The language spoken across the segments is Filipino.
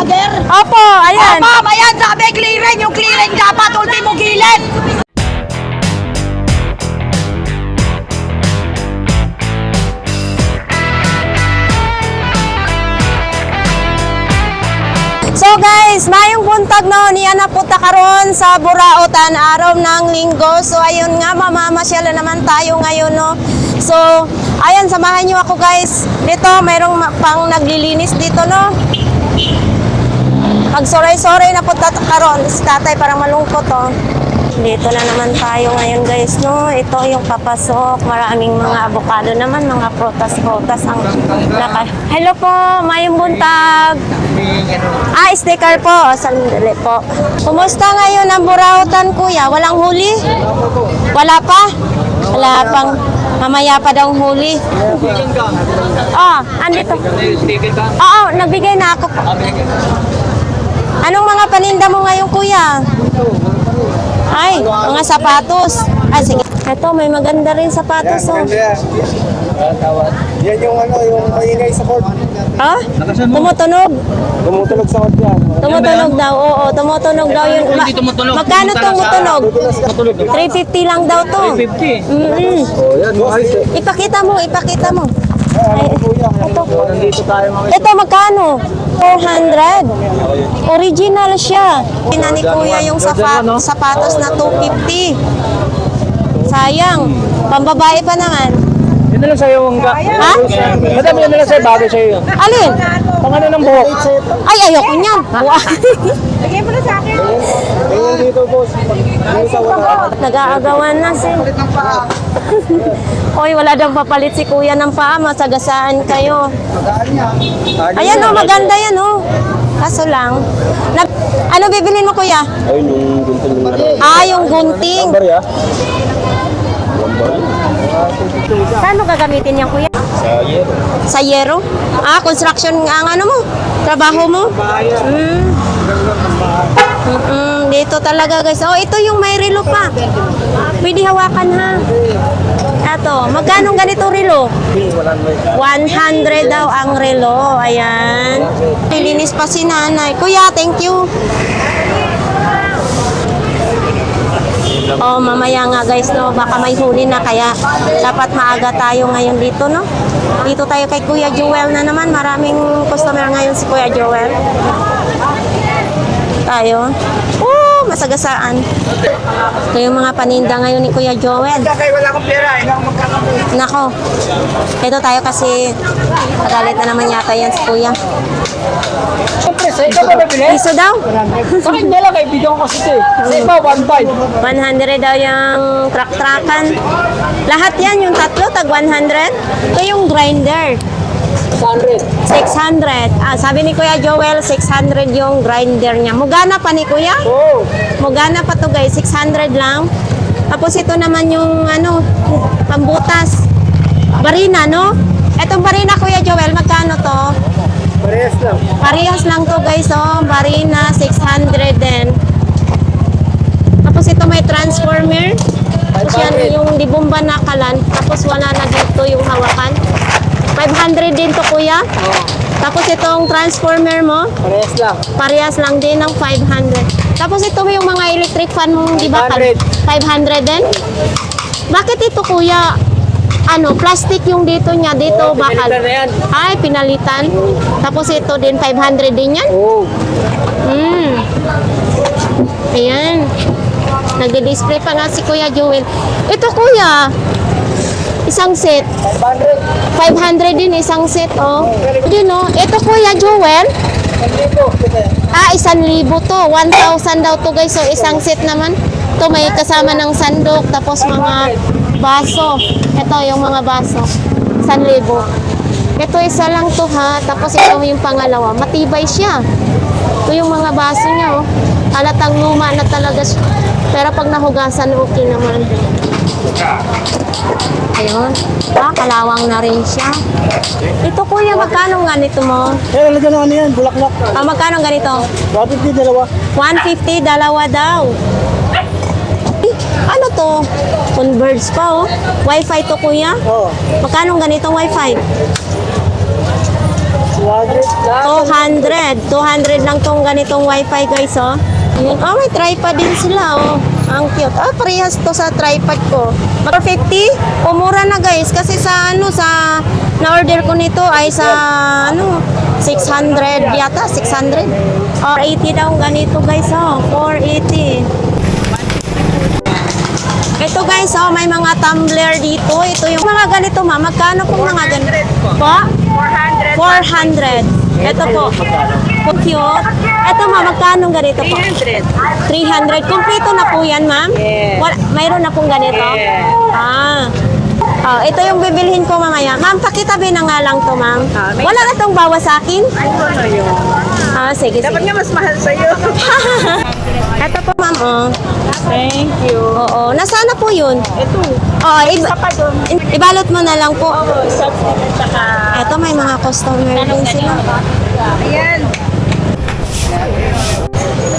Brother? Opo, ayan. Oh, ma'am, ayan, sabi, clearing. Yung clearing dapat, ultimo gilid. So guys, mayong buntag no, niya na punta karon sa Burautan araw ng linggo. So ayun nga, mamamasyala naman tayo ngayon no. So, ayan, samahan niyo ako guys. Dito, mayroong ma- pang naglilinis dito no. Magsoray-soray na punta karon. Si tatay parang malungkot oh. Dito na naman tayo ngayon guys no. Ito yung papasok. Maraming mga avocado naman, mga prutas-prutas ang naka. Hello po, mayong buntag. Ah, sticker po. Sandali po. Kumusta ngayon ang burautan, kuya? Walang huli? Wala pa? Wala pang mamaya pa daw huli. Ah, andito. Oo, nagbigay na ako po. Anong mga paninda mo ngayon, kuya? Ay, mga sapatos. Ay, sige. Ito, may maganda rin sapatos, oh. Yan yung ano, yung maingay sa court. Ha? Tumutunog. Tumutulog sa court yan. Tumutunog daw, oo, tumutunog daw yun. Ma- magkano tumutunog? 350 lang daw to. 350? Mm Oh, eh. Ipakita mo, ipakita mo. Ay, ito. Nandito tayo mga Ito magkano? 400. Original siya. Pina ni Kuya yung sapa- sapatos na 250. Sayang. Pambabae pa naman. Yun na lang sa'yo, ang ga. Ha? Madam, yun na lang sa'yo, bagay sa'yo yun. Alin? Pang ano ng buhok? Ay, ayoko niyan. Ayun dito, boss. Ayun sa wala. Nag-aagawan na si. Oy, wala daw papalit si kuya ng paa. Masagasaan kayo. Ayan oh, maganda yan oh. Kaso lang. Nag, ano bibilin mo kuya? Ayun yung gunting ng. Ah, yung gunting. Number ya? Paano gagamitin yan kuya? Sa yero. Sa yero? Ah, construction nga ang ano mo? Trabaho mo? Mm. Mm-mm, dito talaga guys. Oh, ito yung may relo pa. Pwede hawakan ha. Ito, magkano ganito relo? 100 daw ang relo. Ayan. Nilinis pa si nanay. Kuya, thank you. Oh, mamaya nga guys, no, baka may huli na kaya dapat maaga tayo ngayon dito, no? Dito tayo kay Kuya Joel na naman. Maraming customer ngayon si Kuya Joel. Tayo. Oh, masagasaan. Ito yung mga paninda ngayon ni Kuya Joel. Kaya wala akong pera, magkakaroon. Nako. Ito tayo kasi magalit na naman yata yan si Kuya. Siyempre, sa ikaw ba bibili? Piso daw? Sa kanya lang, kaibigan ko kasi. Sa iba, 1.5. 100 daw yung truck-truckan. Lahat yan, yung tatlo, tag 100. Ito yung grinder. 100. 600. Ah, sabi ni Kuya Joel, 600 yung grinder niya. Mugana pa ni Kuya? Oh. Mugana pa to guys, 600 lang. Tapos ito naman yung ano, pambutas. Barina, no? Etong barina, Kuya Joel, magkano to? Parehas lang. Parehas lang to guys, oh. Barina, 600 din. Tapos ito may transformer. Tapos yan yung di bomba na kalan. Tapos wala na dito yung hawakan. 500 din to kuya. Tapos itong transformer mo, Parehas lang. parehas lang din ng 500. Tapos ito yung mga electric fan mo, di ba? 500. 500 din? Bakit ito kuya? Ano, plastic yung dito niya. Dito, bakal. Pinalitan na yan. Ay, pinalitan. Tapos ito din, 500 din yan. Oh. Mm. Ayan. Nagdi-display pa nga si Kuya Joel. Ito kuya, isang set. 500. 500 din isang set, oh. Yun, oh. Ito Kuya Joel, ah, isang libo to. 1,000 daw to guys. So, isang set naman. To may kasama ng sandok, tapos mga baso. Ito yung mga baso. Isang libo. Ito isa lang to ha. Tapos ito yung pangalawa. Matibay siya. Ito yung mga baso niya, oh. Halatang luma na talaga siya. Pero pag nahugasan, okay naman. Ayun. Ah, kalawang na rin siya. Ito kuya, magkano nga nito mo? Eh, lalagyan ng ano yan, bulaklak. Ah, magkano ganito? Bakit di dalawa? 150, dalawa daw. Eh, Ano to? Converge pa oh. Wi-Fi to kuya? Oo. Magkano ganitong Wi-Fi? 200. 200 lang tong ganitong wifi guys, oh. Ayan. Oh, may tripod din sila, oh. Ang cute. Ah, parehas to sa tripod ko. 450? Umura na guys. Kasi sa ano, sa na-order ko nito ay sa ano, 600 yata, 600. Or 80 daw ganito guys, oh. 480. Ito guys, oh, may mga tumbler dito. Ito yung mga ganito, ma. Magkano po mga ganito? Po? 400. 400. Ito po. Po cute. Ito ma, magkano ganito po? 300. 300. Kompleto na po yan, ma'am? Yes. Wala, mayroon na pong ganito? Yes. Ah. Oh, ito yung bibilhin ko mamaya. Ma'am, pakitabi na nga lang to, ma'am. Ah, may- Wala na tong bawas sa akin? Ano yun? Ah, sige, Dapat sige. nga mas mahal sa'yo. Ito po, oh. Thank you. Oo, nasaan na po yun? Ito. Oh, iba, Isa pa doon. ibalot mo na lang po. Oo, shots at saka... Ito may mga customer din sila. Ayan.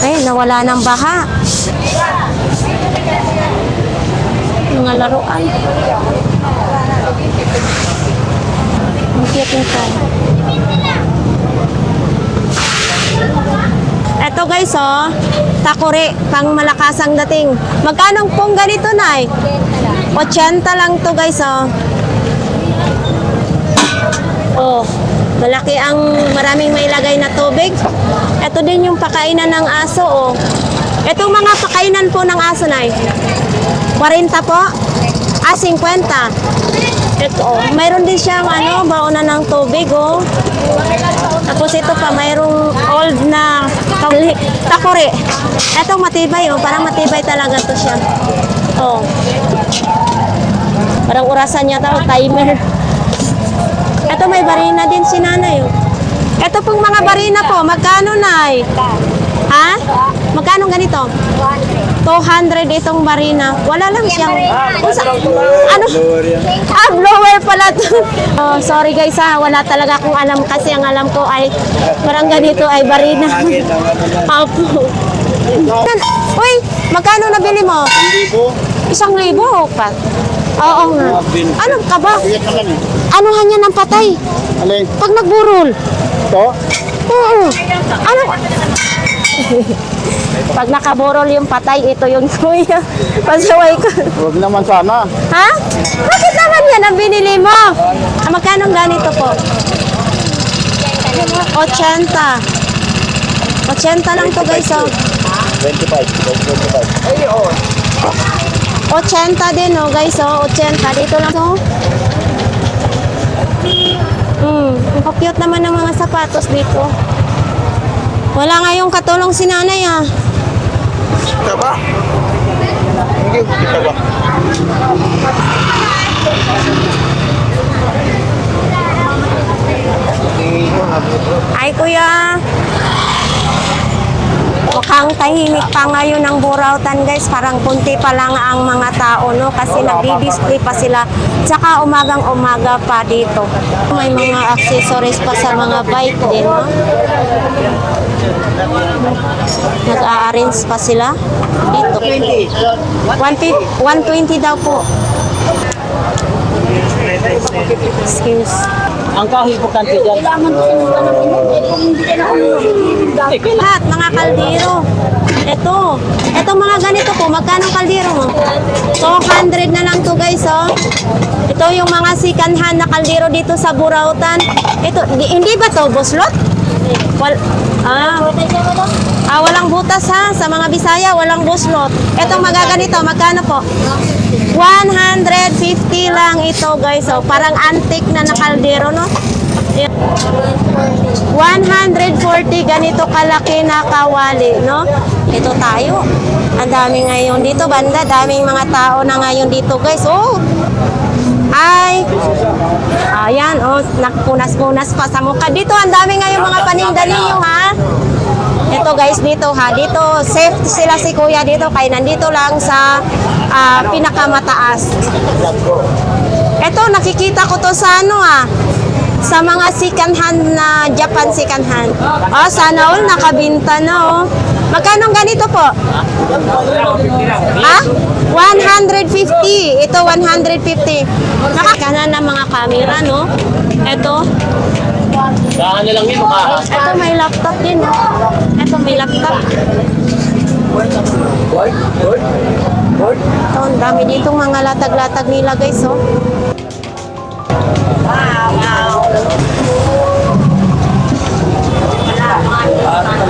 Ay, nawala ng baha. Mga laruan. Ang cute nito. Ito guys, oh. Takore, pang malakas ang dating. Magkano pong ganito, Nay? 80 lang to guys, oh. Oh, malaki ang maraming mailagay na tubig. Ito din yung pakainan ng aso, oh. Itong mga pakainan po ng aso, Nay. 40 po? Ah, 50. Ito, oh. Mayroon din siyang, ano, baonan ng tubig, oh. Tapos ito pa, mayroong old na kawli- takore. Ito matibay, oh. Parang matibay talaga to siya. Oh. Parang orasan niya tao, timer. Ito may barina din si nanay. Oh. Ito pong mga barina po, magkano nay? Ha? Magkano ganito? 200 itong barina. Wala lang siyang... Unsa- ano? Ah, blower pala to. Oh, sorry guys ha, wala talaga akong alam kasi ang alam ko ay parang ganito ay barina. Apo. Uy, magkano nabili mo? Isang libo pa. Oo nga. Ano ka ba? Anuhan niya ng patay? Alin? Pag nagburol. To? Oo. Ano? Pag nakaburol yung patay, ito yung kuya. Pasaway ko. Huwag naman sana. Ha? Bakit naman yan ang binili mo? Ah, magkano ganito po? 80. 80 lang to guys, oh. 25. 25. Ay, oo. 80 din, oh, guys, oh. 80. Dito lang, oh. Hmm, ang cute naman ng mga sapatos dito. Wala nga yung katulong si nanay, ah. Kita ba? Hindi, kita ba? Ay, kuya. Mukhang tahimik pa ngayon ang Burautan, guys. Parang kunti pa lang ang mga tao, no? Kasi nagdi-display pa sila. Tsaka umagang-umaga pa dito. May mga accessories pa sa mga bike din, no? Nag-a-arrange pa sila dito. 150 120 daw po. Excuse. Ang kahipokante dyan. Lahat, mga kaldero. Ito. Ito mga ganito po. Magkano kaldero mo? 200 na lang to guys, oh. Ito yung mga sikanhan na kaldero dito sa Burautan. Ito, di, hindi ba to buslot? Wal, ah, ah, walang butas ha. Sa mga Bisaya, walang buslot. Itong magaganito, magkano po? 150 lang ito guys. Oh. Parang antique na na kaldero, no? Yan. 140 ganito kalaki na kawali, no? Ito tayo. Ang dami ngayon dito, banda. Daming mga tao na ngayon dito, guys. Oh! Ay! Ayan, oh, nakpunas-punas pa sa mukha. Dito, ang dami ngayon mga paninda ninyo, ha? Ito guys, dito ha, dito safe sila si kuya dito kaya nandito lang sa ah, pinakamataas. Ito, nakikita ko to sa ano ah, sa mga second hand na Japan second hand. Oh, sana all nakabinta na oh. Magkano ganito po? Ha? 150. Ito 150. Nakakana ng mga camera, no? Ito. Saan na lang yun, mukha. Ito may laptop din. oh. Ito may laptop. Ito, ang dami ditong mga latag-latag nila guys, oh.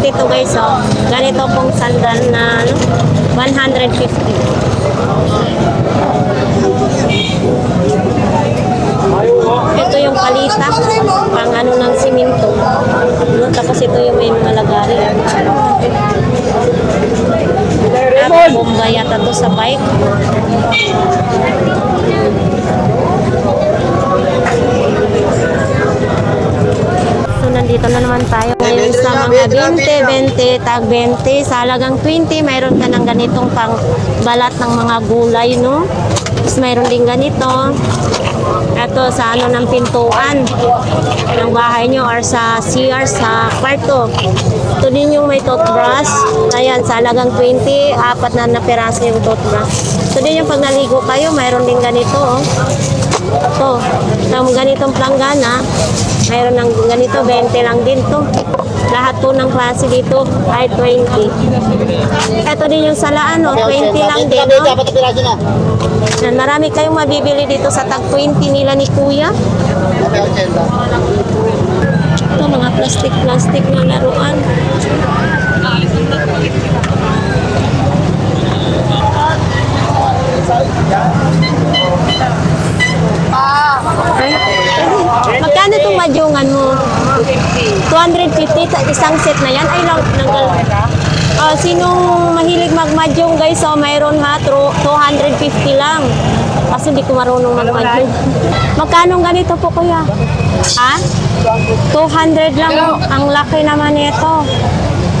150 to guys, oh. Ganito pong sandal na, ano? 150. Ito yung palita, pang ano ng siminto. Ano, tapos ito yung may mga lagari. Bombay yata to sa bike. Nandito na naman tayo ngayon sa mga 20, 20, tag 20, sa halagang 20, mayroon ka ng ganitong pang balat ng mga gulay, no? Tapos mayroon din ganito. Ito sa ano ng pintuan ng bahay nyo or sa CR sa kwarto. Ito din yung may toothbrush. Ayan, sa halagang 20, apat na na piraso yung toothbrush. Ito din yung pag naligo kayo, mayroon din ganito, oh. Ito, sa ganitong planggana, mayroon ng ganito, 20 lang din to. Lahat po ng klase dito ay 20. Ito din yung salaan, no? 20 lang din, no? Dapat na Marami kayong mabibili dito sa tag 20 nila ni Kuya. Ito, mga plastic-plastic na laruan. Ay, Magkano itong madyungan mo? 250 sa isang set na yan. Ay, lang, nanggal. Ah, sinong mahilig magmadyong guys, so mayroon ha, tro- 250 lang. Kasi hindi ko marunong magmadyong. Magkano ganito po kuya? Ha? 200 lang. Ang laki naman nito.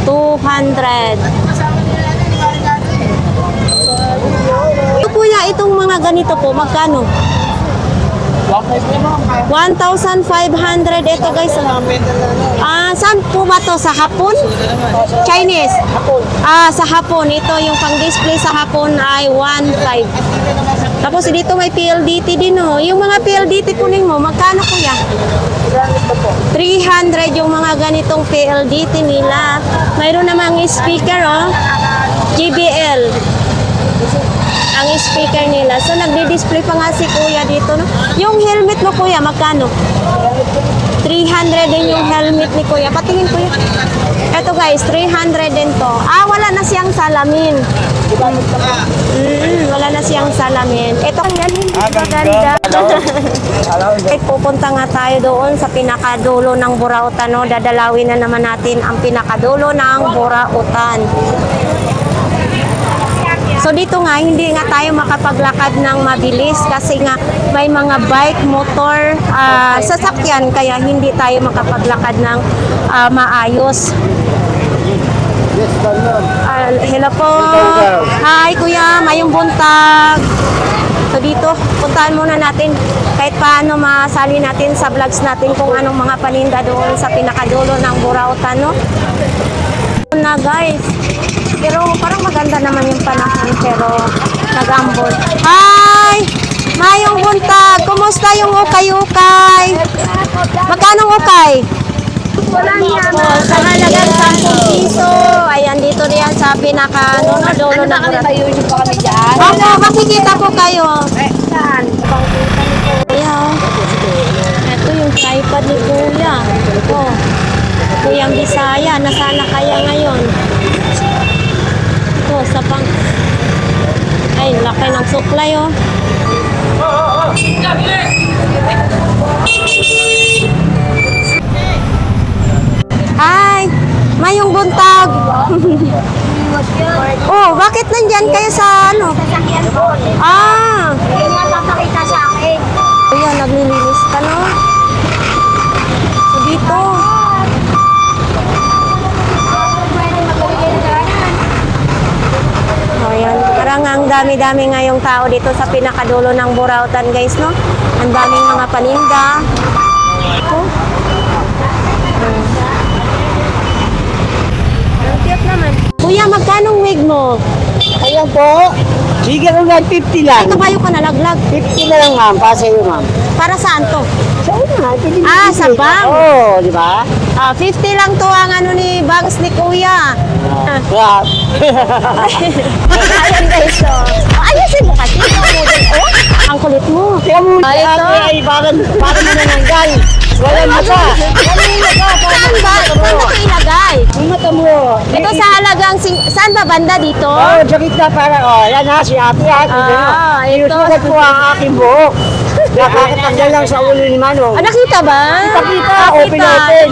200. Ito kuya, itong mga ganito po, magkano? 1,500 ito guys. Ah, saan po ba to? Sa Hapon? Chinese? Ah, sa Hapon. Ito yung pang-display sa Hapon ay 1,500. Tapos dito may PLDT din oh. Yung mga PLDT kunin mo, magkano kuya? 300 yung mga ganitong PLDT nila. Mayroon namang speaker oh. JBL ang speaker nila. So, nagdi-display pa nga si kuya dito. No? Yung helmet mo, kuya, magkano? 300 din yung helmet ni kuya. Patingin kuya. Ito guys, 300 din to. Ah, wala na siyang salamin. Mm, wala na siyang salamin. Ito yan, hindi maganda. Eh, pupunta nga tayo doon sa pinakadulo ng Burautan. No? Dadalawin na naman natin ang pinakadulo ng Burautan. So dito nga, hindi nga tayo makapaglakad ng mabilis kasi nga may mga bike, motor, ah, sasakyan kaya hindi tayo makapaglakad ng ah, maayos. Ah, hello po. Hi kuya, mayong buntag. So dito, puntahan muna natin kahit paano masali natin sa vlogs natin kung anong mga paninda doon sa pinakadulo ng Burautan, no? na guys. Pero parang maganda naman yung panahon pero nagambol. Hi! Mayong buntag! Kumusta yung ukay-ukay? Magkano ukay? Wala niya. Sa halagang 10 piso. Ayan, dito riyan sa pinaka ano, no, dulo na kami tayo yung pa kami dyan. Opo, makikita po kayo. Eh, saan? Kuya. Ito yung tripod ni Kuya. Ito. Kuyang Bisaya, nasana kaya ngayon? Sa pang... Ay, laki ng supply, oh. Hi! Mayong buntag! Oh, bakit nandyan kayo sa ano? Sasakyan ko. Ah, Yung napapakita sa akin. ayan, naglilinis ka no? So dito. Pwede magbigay ng daanan. Ayan, parang ang dami-dami ngayong tao dito sa pinakadulo ng Burautan guys, no? Ang daming mga paninda. Ito. Hmm. Ang cute naman. Kuya, magkano wig mo? Ayan po. Sige lang lang, 50 lang. Ito kayo ka nalaglag. 50 na lang ma'am, para sa iyo ma'am. Para saan to? Sa iyo pwede Ah, sa bag. Oo, oh, di ba? Ah, 50 lang to ang ano ni bags ni Kuya. Ah. Wow. Ayan guys, so. Ayusin mo kasi. Oh, ang kulit mo. Tingnan mo, Ah, ate, ay parang, parang nananggal. Wala na ka. Wala na ka. Saan ba? Saan ba ilagay? Ang mata mo. Ito sa halagang, saan ba banda dito? Oo, oh, sa gitna para, oh, yan ha, si ate. Ah, ito. Inusukat po ang aking buhok. Nakakatanggal lang sa ulo ni Manong. Ah, nakita ba? Nakita, Ah, open open.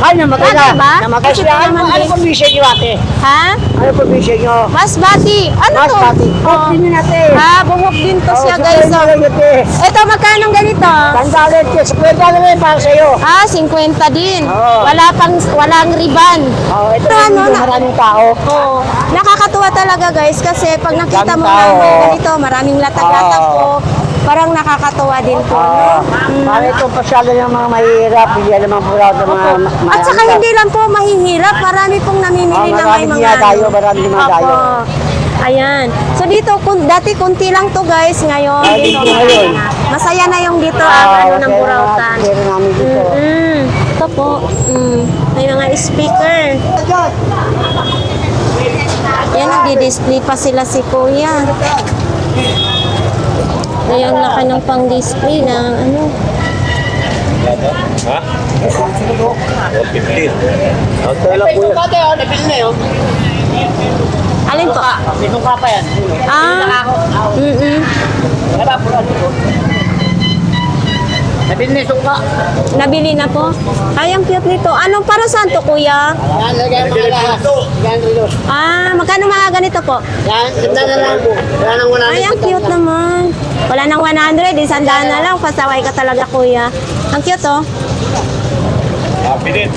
Ay, namatay na. Ba? Namatay siya. Ano, ano din? probinsya niyo ate? Ha? Ano probinsya niyo? Masbati. Ano Mas to? Oh. Oh, tingnan natin. Ha, buhok din to siya Oh, guys. Oh. ate. Ito, magkano ganito? Tandalit ko, sa kwenta na rin para sa'yo. Ah, 50 din. Wala pang, walang riban. Oh, ito ano, maraming tao. Oo. Nakakatuwa talaga guys kasi pag nakita mo na may ganito, maraming latag-latag Oo. Parang nakakatuwa din po. Ah, no? para itong pasyalan ng mga mahihirap, hindi naman po raw ng mga ma- At saka hindi lang po mahihirap, marami pong namimili Oh, na may mga... ano. maraming dinadayo. Opo. Ayan. So dito, kung, dati kunti lang to guys, ngayon. Ah, dito, ngayon. Masaya na yung dito ang Ah, ano ng Burautan. kaya namin dito. Mm. Ito po. Mm. May mga speaker. Yan, nagdi-display pa sila si Kuya. Kaya ang laki ng pang-display ng ano. Ha? 150. Ang tala po yan. Pati, oh, nabili na yun. Alin po? Binungka pa yan. Ah, mm Wala ba, puro ano? Nabili na sungka. Nabili na po. Ay, ang cute nito. Anong para saan to, Kuya? Yan, lagyan mo mga lahat. Yan. Ah, magkano mga ganito po? Yan, ganda na lang. Wala nang wala. Ay, ang cute naman. Wala nang 100, isang daan na lang. Pasaway ka talaga, Kuya. Ang cute, oh. Happy din.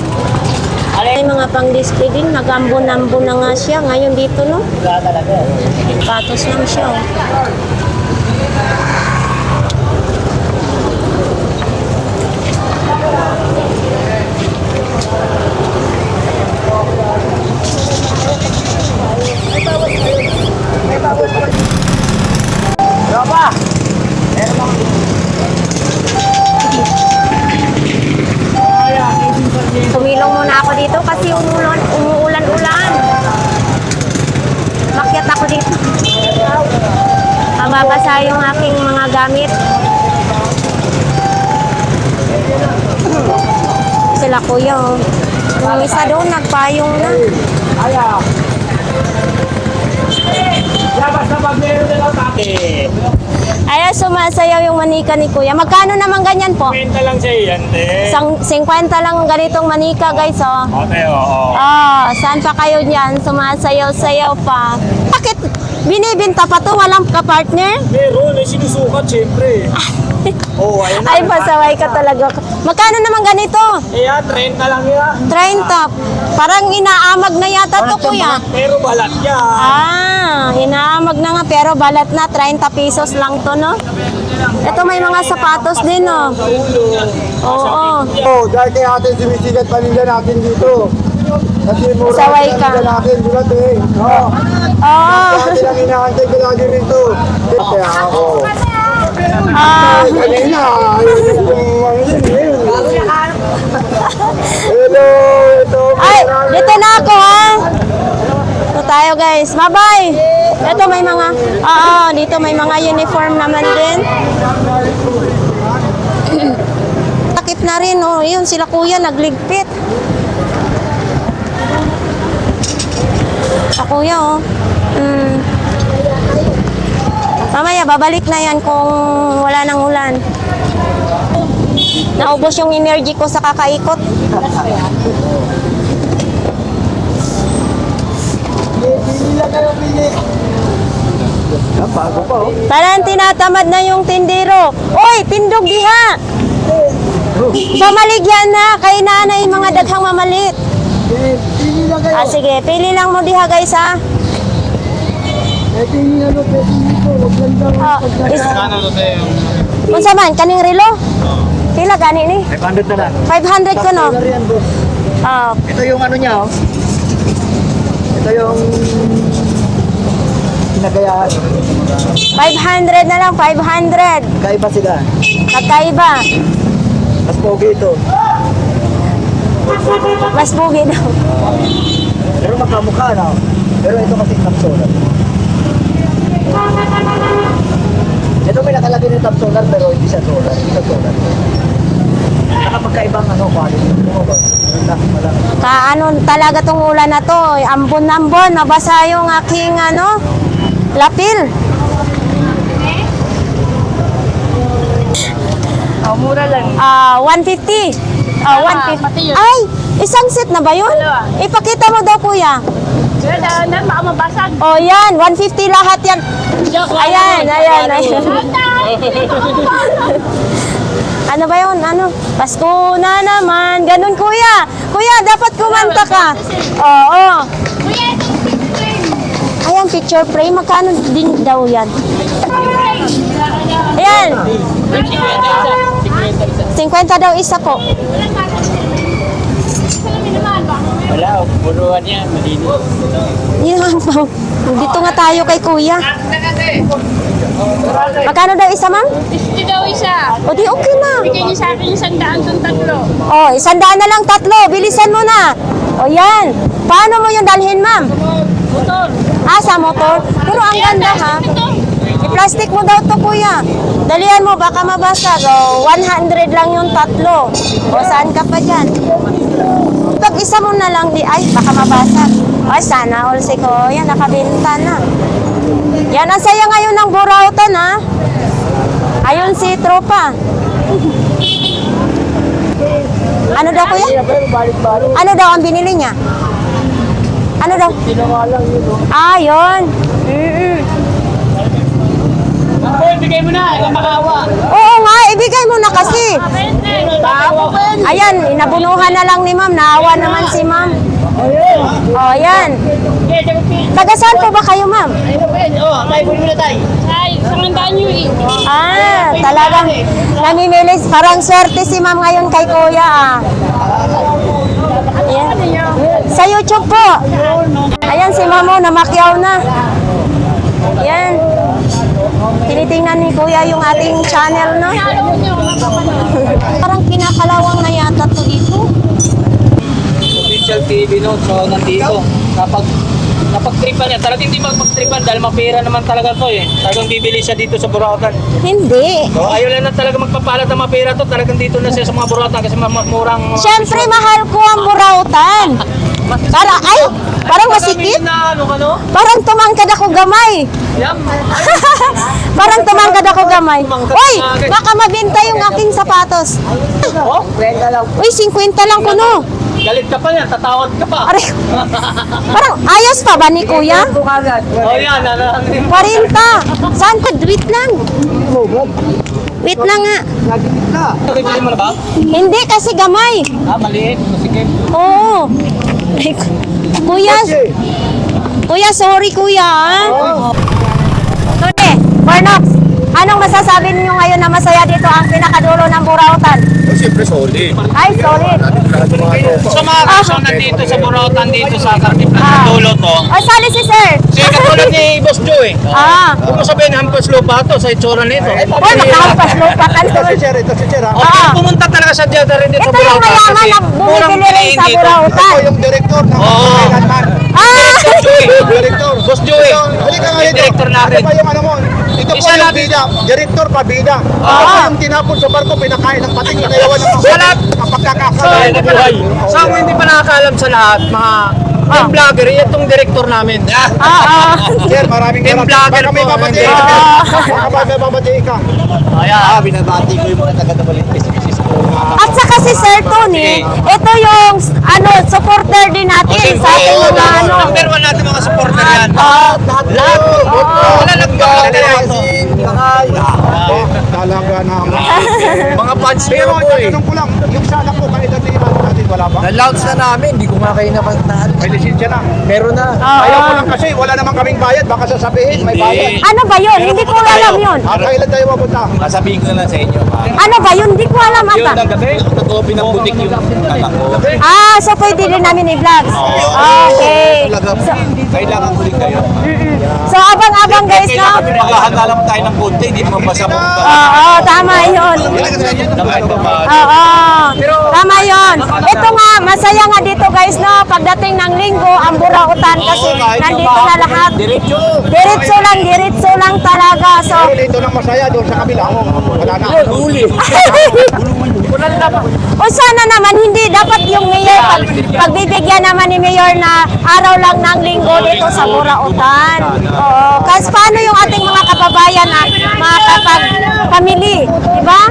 May mga pang-display din. Nag-ambon-ambon na nga siya. Ngayon dito, no? Wala talaga. Patos lang siya, oh. Tropa! Tumilong muna ako dito kasi umuulan, umuulan-ulan. Makyat ako dito. Mababasa yung aking mga gamit. Sila kuya, oh. Yung isa doon, nagpayong na. Aya. Labas na pag meron na lang. Ayan, sumasayaw yung manika ni kuya. Magkano naman ganyan po? Kwenta lang siya yan, te. Sang 50 lang ganitong manika, guys, oh. Ate, oo. Ah, saan pa kayo dyan? Sumasayaw-sayaw pa. Bakit binibinta pa to? Walang ka-partner? Meron, eh, sinusukat, syempre. Oo, oh, ayun na. Ay, pasaway ka talaga. Magkano naman ganito? Eh, ah, 30 lang yan. 30. Parang inaamag na yata to, kuya. Pero balat yan. Ah, inaamag na nga pero balat na. 30 pesos lang to, no? Ito may mga sapatos din, no? Oo. Oh, dahil kay ate sumisigat paninda natin dito. Kasi mura ang ka. natin, ba te? Oo. Oo. Dati lang inaantay ko lagi rito. Kaya ako. Ah, kanina. Hello, ito. ay, dito na ako, ha? Ito tayo, guys. Bye-bye. Ito may mga, oo, dito may mga uniform naman din. Takip na rin, oh. Yun, sila kuya, nagligpit. Sa kuya, oh. Mm. Mamaya, babalik na yan kung wala nang ulan. Naubos yung energy ko sa kakaikot. Bago pa, oh. Parang tinatamad na yung tindero. Oy, tindog diha! Pamaligyan na kay nanay mga daghang mamalit. Ah, sige, pili lang mo diha guys ha. Eh, pili ano, pili Ah, is, Ano to tayo? unsa man kaning relo? Pila gani ni? 500 na lang. 500 ko no. Ah, Ito yung ano niya, oh. Ito yung pinagayahan. 500 na lang, 500. Kaiba sila. Magkaiba. Mas pogi ito. Mas bugi daw. Pero magkamukha, no? Pero ito kasi top solar. Ito may nakalagay ng top solar pero hindi siya solar. Hindi siya solar. Nakapagkaibang ano, quality. Ano malaki. Kaano talaga tong ulan na to? Ambon-ambon, nabasa yung aking ano, lapil. Oh, mura lang. Ah, 150. Ah, 150. Ay, isang set na ba yun? Ipakita mo daw kuya. Kaya na, baka mabasag. Oh, yan, 150 lahat yan. Ayan, ayan, ayan. Ano ba yun? Ano? Pasko na naman. Ganun, kuya. Kuya, dapat kumanta ka. Oo. Kuya, itong picture. Ayan, picture frame. Magkano din daw yan? Ayan. 50 daw isa po. Wala, puruan yan. Malinis. Yan po. Dito nga tayo kay kuya. Magkano daw isa, ma'am? Ito daw isa. O di okay na. Bigyan niyo sa akin daan itong tatlo. Oh, isang daan na lang tatlo. Bilisan mo na. O yan. Paano mo yung dalhin, ma'am? Motor. Ah, sa motor? Pero ang ganda ha. I-plastic mo daw to kuya. Dalihan mo, baka mabasag. O, 100 lang yung tatlo. O, saan ka pa dyan? Isa mo na lang di, ay, baka mabasag. Ay, sana all si kuya, nakabenta na. Yan, ang saya ngayon ng burautan ha. Ayun si tropa. Ano daw kuya? Ano daw ang binili niya? Ano daw? Ginawa lang yun, oh. Ah, yun. Mm-mm. Ako, bigay mo na. Ikaw makawa. Oo nga, ibigay mo na kasi. Ayan, inabunuhan na lang ni ma'am. Naawa naman si ma'am. O, ayan. Taga saan po ba kayo, ma'am? Oh, tayo mo na tayo. Ay, sangandaan niyo eh. Ah, talagang namimilis. Parang swerte si ma'am ngayon kay kuya, ah. Ayan. Sa YouTube po. Ayan, si ma'am mo, namakyaw na. Ayan. Tinitingnan ni kuya yung ating channel, no? Parang kinakalawang na yata to dito. Official TV no, so nandito. Kapag napagtripan niya, talagang hindi magpagtripan dahil mapira naman talaga to eh. Talagang bibili siya dito sa Burautan. Hindi. So ayaw lang na talaga magpapalat ng mapira to, talagang dito na siya sa mga Burautan kasi ma- ma- murang... Siyempre, mahal ko ang burautan. Para, ay, parang masikip. Na ano ka no? Parang tumangkad ako gamay. Parang tumangkad ako gamay. Uy, baka mabenta yung aking sapatos. Oh, Uy, 50 lang kuno. galit ka pa yan, tatawad ka pa. Aray, parang ayos pa ba ni kuya? Oh yan, ano, ano, 40. Saan ko? Wait lang. Wait lang nga. Nagigit na. Bibili mo na ba? Hindi kasi gamay. Ah, maliit. Sige. Oo. Ay, kuya, kuya, sorry kuya. ah. Tune, Barnox, anong masasabi niyo ngayon na masaya dito ang pinakadulo ng Burautan? Siyempre, solid. Ay, solid. So mga kaso nandito sa Burautan, dito sa Kartipan, Ah. dulo to. Ay, sali si sir. Sige, katulad ni Boss Joe eh. Ah. Huwag mo sabihin hampas lupa to sa itsura nito. Uy, makahampas lupa ka. Ito si Sir, ito si Sir, ha? O, Ah. pumunta talaga sa Jeddah rin dito Ito sa yung Burautan mayaman kasi na murang bumibili rin sa. Burautan. Ako yung director ng. Kailanman. Ah! Director. Boss Joey. Halika nga Yung ito. director natin. Ano ba yung ano mo? Ito po Isa yung natin. bida. Director pa bida. Ako yung tinapon sa barko, pinakain ng pating nagayawan ng Sa lahat. ang Sa pagkakasala. hindi pa sa mga hindi pa nakakaalam sa lahat, mga team vlogger, itong director namin. Ah, ah. Sir, maraming Team maraming. vlogger Baka may po. babatiin ka. Ah. Baka may babatiin ka. Ayan. Ah, binabati ko yung mga taga-Nabalites. At saka si Sir Tony, ito yung ano, supporter din natin sa ating mga ano. Number one natin mga supporter yan. Ah, Lahat. Wala nagpapalala dito. Talaga naman. Mga fans Pero nyo po eh. tanong ko lang, yung sana po kanila natin wala ba? Na-launch na namin, hindi ko nga kayo napantaan. May lisensya na. Meron na. Ayaw ko lang kasi wala namang kaming bayad. Baka sasabihin may bayad. Ano ba yun? Hindi ko alam yun. Ah, kailan tayo mapunta? Sasabihin ko na lang sa inyo, ma'am. Ano ba yun? Hindi ko alam Yun ata. ang gabi, ng butik yung anak ko. Ah, so pwede din namin i-vlogs. Okay. So, Kailangan ko rin kayo. so abang-abang guys, no? Maghahanda lang tayo ng konti, hindi naman basta mo. Oo, tama yun. Oo, tama yun. Ito nga, masaya nga dito guys, no? Pagdating ng linggo, ang burautan kasi nandito na lahat. Diretso. Diretso lang, diretso lang talaga. So, Pero dito lang masaya doon sa kabila. Wala na. Huli. o sana naman, hindi dapat yung mayor, pag, pagbibigyan naman ni mayor na araw lang ng linggo dito sa Burautan. Oo, kasi paano yung ating mga kababayan na makakapag-family, di ba?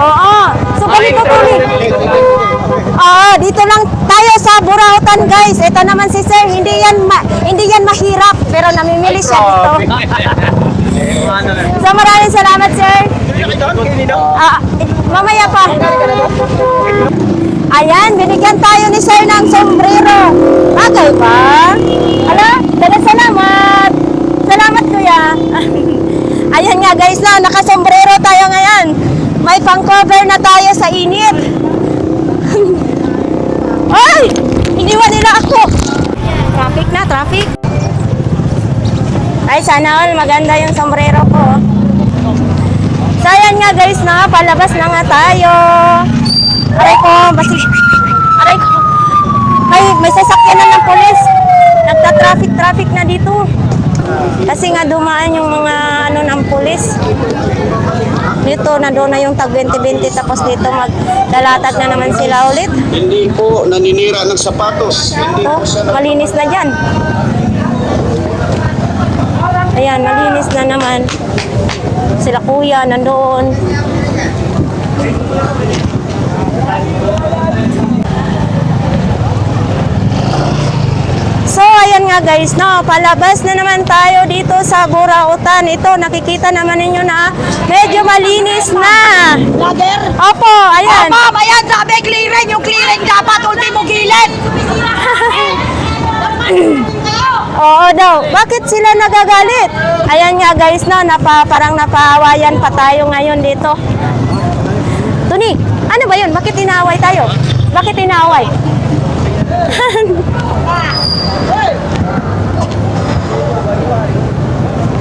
Oo. So, ganito tuloy. Oo, dito lang tayo sa Burautan, guys. Ito naman si Sir, hindi yan ma- hindi yan mahirap, pero namimili siya dito. So, maraming salamat, Sir. Ah, mamaya pa. Ayan, binigyan tayo ni Sir ng sombrero. Bagay ba? Ala, daga salamat. Salamat, kuya. Ayan nga guys na, nakasombrero tayo ngayon. May pang-cover na tayo sa init. Ay! Iniwan nila ako. Traffic na, traffic. Ay, sana all maganda yung sombrero ko. So, nga guys na, palabas na nga tayo. Aray ko, basi... Aray ko. May, may sasakyan na ng polis. Nagta-traffic-traffic na dito. Kasi nga dumaan yung mga ano ng polis. Dito na doon na yung tag 20-20 tapos dito maglalatag na naman sila ulit. Hindi po naninira ng sapatos. Hindi Oh, malinis na dyan. Ayan, malinis na naman. Sila kuya, nandoon. So, ayan nga guys, no, palabas na naman tayo dito sa Burautan. Ito, nakikita naman ninyo na medyo malinis na. Lager. Opo, ayan. Ma'am, ayan, sabi, clearing. Yung clearing dapat, ultimo gilid. Oo daw. Bakit sila nagagalit? Ayan nga guys na, napa, parang napaawayan pa tayo ngayon dito. Tuni, ano ba yun? Bakit inaaway tayo? Bakit inaaway?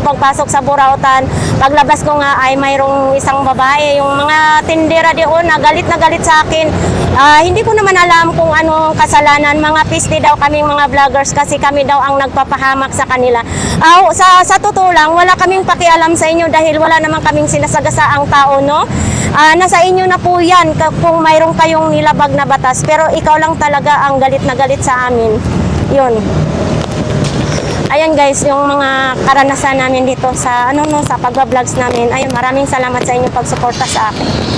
pagpasok sa Burautan, paglabas ko nga ay mayroong isang babae, yung mga tindera doon na galit na galit sa akin. Ah, hindi ko naman alam kung anong kasalanan, mga piste daw kaming mga vloggers kasi kami daw ang nagpapahamak sa kanila. Ah, sa, sa totoo lang, wala kaming pakialam sa inyo dahil wala naman kaming sinasagasaang tao, no? Ah, nasa inyo na po yan kung mayroong kayong nilabag na batas, pero ikaw lang talaga ang galit na galit sa amin. Yun. Ayan guys, yung mga karanasan namin dito sa ano no sa pagba-vlogs namin. Ayun, maraming salamat sa inyong pagsuporta sa akin.